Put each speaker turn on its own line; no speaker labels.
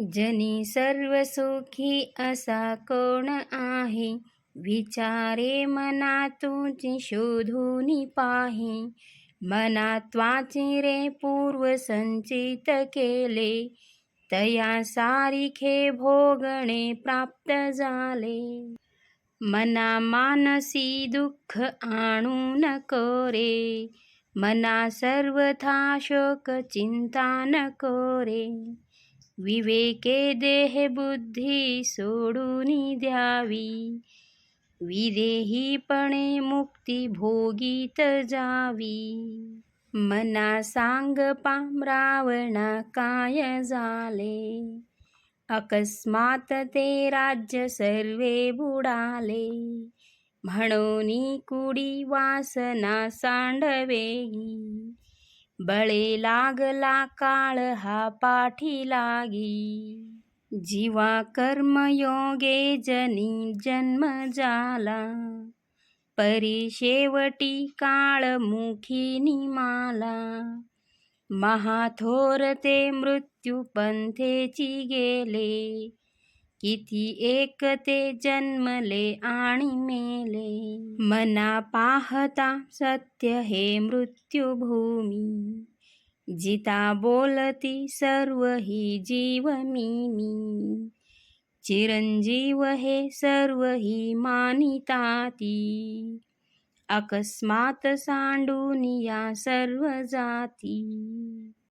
जनी सर्व सुखी असा कोण आहे? विचारे मना तुझी शोधून पाही. मनात वाचिरे पूर्व संचित केले. तया सारिखे भोगणे प्राप्त झाले. मना मानसी दुःख आणू नको मना सर्वथा शोक चिंता न कोरे. विवेके देह बुद्धी सोडून द्यावी. विदेहीपणे मुक्ती भोगीत जावी. मना सांग पाम रावणा काय झाले? अकस्मात ते राज्य सर्वे बुडाले. म्हणून कुडी वासना सांडवेगी. बळे लागला काळ हा पाठी लागी जीवा कर्मयोगे जनी जन्म झाला परी शेवटी काळ मुखी महाथोर ते मृत्यू पंथेची गेले. किती एक ते जन्मले आणि मेले. मना पाहता सत्य हे मृत्यूभूमी. जिता बोलती सर्व ही जीव मी मी चिरंजीव हे सर्व ही मानिताती. अकस्मात सांडून या सर्व जाती.